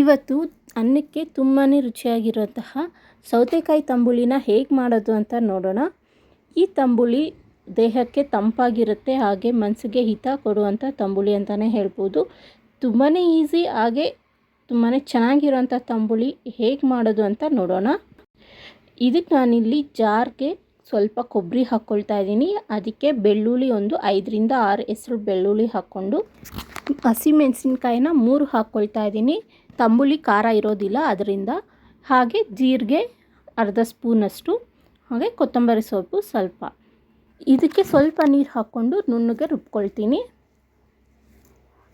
ಇವತ್ತು ಅನ್ನಕ್ಕೆ ತುಂಬಾ ರುಚಿಯಾಗಿರುವಂತಹ ಸೌತೆಕಾಯಿ ತಂಬುಳಿನ ಹೇಗೆ ಮಾಡೋದು ಅಂತ ನೋಡೋಣ. ಈ ತಂಬುಳಿ ದೇಹಕ್ಕೆ ತಂಪಾಗಿರುತ್ತೆ, ಹಾಗೆ ಮನಸ್ಸಿಗೆ ಹಿತ ಕೊಡುವಂಥ ತಂಬುಳಿ ಅಂತಲೇ ಹೇಳ್ಬೋದು. ತುಂಬಾ ಈಸಿ, ಹಾಗೆ ತುಂಬಾ ಚೆನ್ನಾಗಿರೋಂಥ ತಂಬುಳಿ ಹೇಗೆ ಮಾಡೋದು ಅಂತ ನೋಡೋಣ. ಇದಕ್ಕೆ ನಾನಿಲ್ಲಿ ಜಾರ್ಗೆ ಸ್ವಲ್ಪ ಕೊಬ್ಬರಿ ಹಾಕ್ಕೊಳ್ತಾ ಇದ್ದೀನಿ. ಅದಕ್ಕೆ ಬೆಳ್ಳುಳ್ಳಿ ಒಂದು ಐದರಿಂದ ಆರು ಹೆಸರು ಬೆಳ್ಳುಳ್ಳಿ ಹಾಕ್ಕೊಂಡು ಹಸಿಮೆಣಸಿನ್ಕಾಯಿನ ಮೂರು ಹಾಕ್ಕೊಳ್ತಾ ಇದ್ದೀನಿ. ತಂಬುಳಿ ಖಾರ ಇರೋದಿಲ್ಲ, ಅದರಿಂದ ಹಾಗೆ ಜೀರಿಗೆ ಅರ್ಧ ಸ್ಪೂನಷ್ಟು, ಹಾಗೆ ಕೊತ್ತಂಬರಿ ಸೊಪ್ಪು ಸ್ವಲ್ಪ. ಇದಕ್ಕೆ ಸ್ವಲ್ಪ ನೀರು ಹಾಕ್ಕೊಂಡು ನುಣ್ಣಗೆ ರುಬ್ಕೊಳ್ತೀನಿ.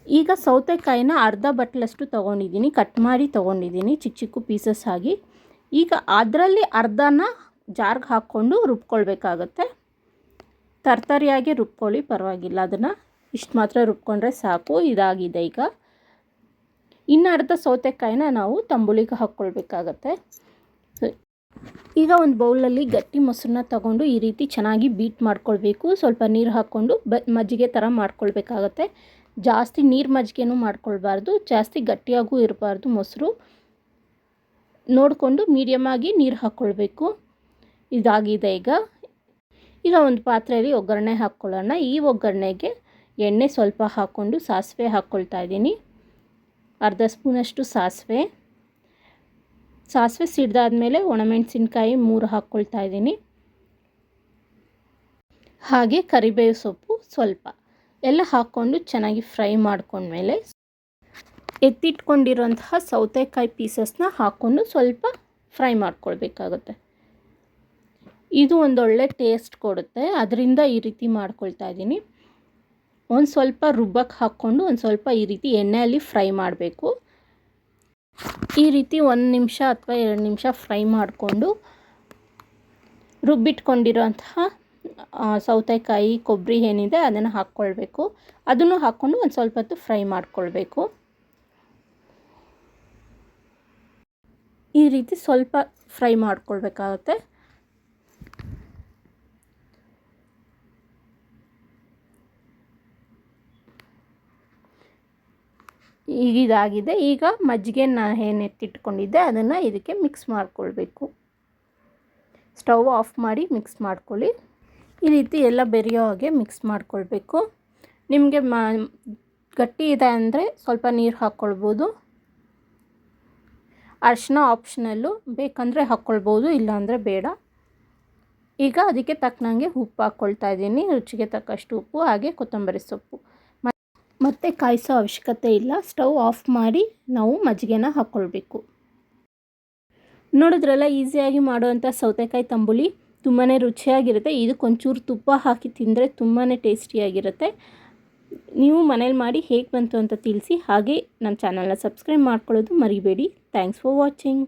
ಈಗ ಸೌತೆಕಾಯಿನ ಅರ್ಧ ಬಟ್ಲಷ್ಟು ತೊಗೊಂಡಿದ್ದೀನಿ, ಕಟ್ ಮಾಡಿ ತೊಗೊಂಡಿದ್ದೀನಿ, ಚಿಕ್ಕ ಚಿಕ್ಕ ಪೀಸಸ್ ಆಗಿ. ಈಗ ಅದರಲ್ಲಿ ಅರ್ಧನ ಜಾರ್ಗೆ ಹಾಕ್ಕೊಂಡು ರುಬ್ಕೊಳ್ಬೇಕಾಗತ್ತೆ. ತರ್ತರಿಯಾಗಿ ರುಬ್ಕೊಳ್ಳಿ, ಪರವಾಗಿಲ್ಲ, ಅದನ್ನು ಇಷ್ಟು ಮಾತ್ರ ರುಬ್ಕೊಂಡ್ರೆ ಸಾಕು, ಇದಾಗಿದೆ ಈಗ. ಇನ್ನು ಅರ್ಧ ಸೌತೆಕಾಯಿನ ನಾವು ತಂಬುಳಿಗೆ ಹಾಕ್ಕೊಳ್ಬೇಕಾಗತ್ತೆ. ಈಗ ಒಂದು ಬೌಲಲ್ಲಿ ಗಟ್ಟಿ ಮೊಸರನ್ನ ತಗೊಂಡು ಈ ರೀತಿ ಚೆನ್ನಾಗಿ ಬೀಟ್ ಮಾಡ್ಕೊಳ್ಬೇಕು. ಸ್ವಲ್ಪ ನೀರು ಹಾಕ್ಕೊಂಡು ಬ, ಮಜ್ಜಿಗೆ ಥರ ಮಾಡ್ಕೊಳ್ಬೇಕಾಗತ್ತೆ. ಜಾಸ್ತಿ ನೀರು ಮಜ್ಜಿಗೆನೂ ಮಾಡ್ಕೊಳ್ಬಾರ್ದು. ಜಾಸ್ತಿ ಗಟ್ಟಿಯಾಗೂ ಇರಬಾರ್ದು ಮೊಸರು. ನೋಡಿಕೊಂಡು ಮೀಡಿಯಮಾಗಿ ನೀರು ಹಾಕ್ಕೊಳ್ಬೇಕು. ಇದಾಗಿದೆ ಈಗ. ಈಗ ಒಂದು ಪಾತ್ರೆಯಲ್ಲಿ ಒಗ್ಗರಣೆ ಹಾಕ್ಕೊಳ್ಳೋಣ. ಈ ಒಗ್ಗರಣೆಗೆ ಎಣ್ಣೆ ಸ್ವಲ್ಪ ಹಾಕ್ಕೊಂಡು ಸಾಸಿವೆ ಹಾಕ್ಕೊಳ್ತಾ ಇದ್ದೀನಿ. ಅರ್ಧ ಸ್ಪೂನಷ್ಟು ಸಾಸಿವೆ. ಸಾಸಿವೆ ಸಿಡ್ದಾದಮೇಲೆ ಒಣಮೆಣಸಿನ್ಕಾಯಿ ಮೂರು ಹಾಕ್ಕೊಳ್ತಾ ಇದ್ದೀನಿ. ಹಾಗೆ ಕರಿಬೇವು ಸೊಪ್ಪು ಸ್ವಲ್ಪ. ಎಲ್ಲ ಹಾಕ್ಕೊಂಡು ಚೆನ್ನಾಗಿ ಫ್ರೈ ಮಾಡ್ಕೊಂಡ್ಮೇಲೆ ಎತ್ತಿಟ್ಕೊಂಡಿರುವಂತಹ ಸೌತೆಕಾಯಿ ಪೀಸಸ್ನ ಹಾಕ್ಕೊಂಡು ಸ್ವಲ್ಪ ಫ್ರೈ ಮಾಡ್ಕೊಳ್ಬೇಕಾಗುತ್ತೆ. ಇದು ಒಂದೊಳ್ಳೆ ಟೇಸ್ಟ್ ಕೊಡುತ್ತೆ. ಅದರಿಂದ ಈ ರೀತಿ ಮಾಡ್ಕೊಳ್ತಾ ಇದ್ದೀನಿ. ಒಂದು ಸ್ವಲ್ಪ ರುಬ್ಬಕ್ಕೆ ಹಾಕ್ಕೊಂಡು ಒಂದು ಸ್ವಲ್ಪ ಈ ರೀತಿ ಎಣ್ಣೆಯಲ್ಲಿ ಫ್ರೈ ಮಾಡಬೇಕು. ಈ ರೀತಿ ಒಂದು ನಿಮಿಷ ಅಥವಾ ಎರಡು ನಿಮಿಷ ಫ್ರೈ ಮಾಡಿಕೊಂಡು ರುಬ್ಬಿಟ್ಕೊಂಡಿರೋಂತಹ ಸೌತೆಕಾಯಿ ಕೊಬ್ಬರಿ ಏನಿದೆ ಅದನ್ನು ಹಾಕ್ಕೊಳ್ಬೇಕು. ಅದನ್ನು ಹಾಕ್ಕೊಂಡು ಒಂದು ಸ್ವಲ್ಪ ಹೊತ್ತು ಫ್ರೈ ಮಾಡಿಕೊಳ್ಬೇಕು. ಈ ರೀತಿ ಸ್ವಲ್ಪ ಫ್ರೈ ಮಾಡ್ಕೊಳ್ಬೇಕಾಗತ್ತೆ. ಈಗ ಇದಾಗಿದೆ. ಈಗ ಮಜ್ಜಿಗೆ ನಾನು ಏನು ಎತ್ತಿಟ್ಕೊಂಡಿದ್ದೆ, ಅದನ್ನು ಇದಕ್ಕೆ ಮಿಕ್ಸ್ ಮಾಡಿಕೊಳ್ಬೇಕು. ಸ್ಟವ್ ಆಫ್ ಮಾಡಿ ಮಿಕ್ಸ್ ಮಾಡ್ಕೊಳ್ಳಿ. ಈ ರೀತಿ ಎಲ್ಲ ಬೆರೆಯೋ ಹಾಗೆ ಮಿಕ್ಸ್ ಮಾಡ್ಕೊಳ್ಬೇಕು. ನಿಮಗೆ ಮ, ಗಟ್ಟಿ ಇದೆ ಅಂದರೆ ಸ್ವಲ್ಪ ನೀರು ಹಾಕ್ಕೊಳ್ಬೋದು ಅರಿಶಿನ ಆಪ್ಷನಲ್ಲು ಬೇಕಂದರೆ ಹಾಕ್ಕೊಳ್ಬೋದು ಇಲ್ಲಾಂದರೆ ಬೇಡ. ಈಗ ಅದಕ್ಕೆ ತಕ್ಕನಂಗೆ ಉಪ್ಪು ಹಾಕ್ಕೊಳ್ತಾ ಇದ್ದೀನಿ. ರುಚಿಗೆ ತಕ್ಕಷ್ಟು ಉಪ್ಪು, ಹಾಗೆ ಕೊತ್ತಂಬರಿ ಸೊಪ್ಪು. ಮತ್ತೆ ಕಾಯಿಸೋ ಅವಶ್ಯಕತೆ ಇಲ್ಲ. ಸ್ಟವ್ ಆಫ್ ಮಾಡಿ ನಾವು ಮಜ್ಜಿಗೆನ ಹಾಕ್ಕೊಳ್ಬೇಕು ನೋಡಿದ್ರಲ್ಲ, ಈಸಿಯಾಗಿ ಮಾಡುವಂಥ ಸೌತೆಕಾಯಿ ತಂಬುಳಿ ತುಂಬಾ ರುಚಿಯಾಗಿರುತ್ತೆ. ಇದಕ್ಕೊಂಚೂರು ತುಪ್ಪ ಹಾಕಿ ತಿಂದರೆ ತುಂಬಾ ಟೇಸ್ಟಿಯಾಗಿರುತ್ತೆ. ನೀವು ಮನೇಲಿ ಮಾಡಿ ಹೇಗೆ ಬಂತು ಅಂತ ತಿಳಿಸಿ. ಹಾಗೆ ನಮ್ಮ ಚಾನಲ್ನ ಸಬ್ಸ್ಕ್ರೈಬ್ ಮಾಡ್ಕೊಳ್ಳೋದು ಮರಿಬೇಡಿ. Thanks for watching.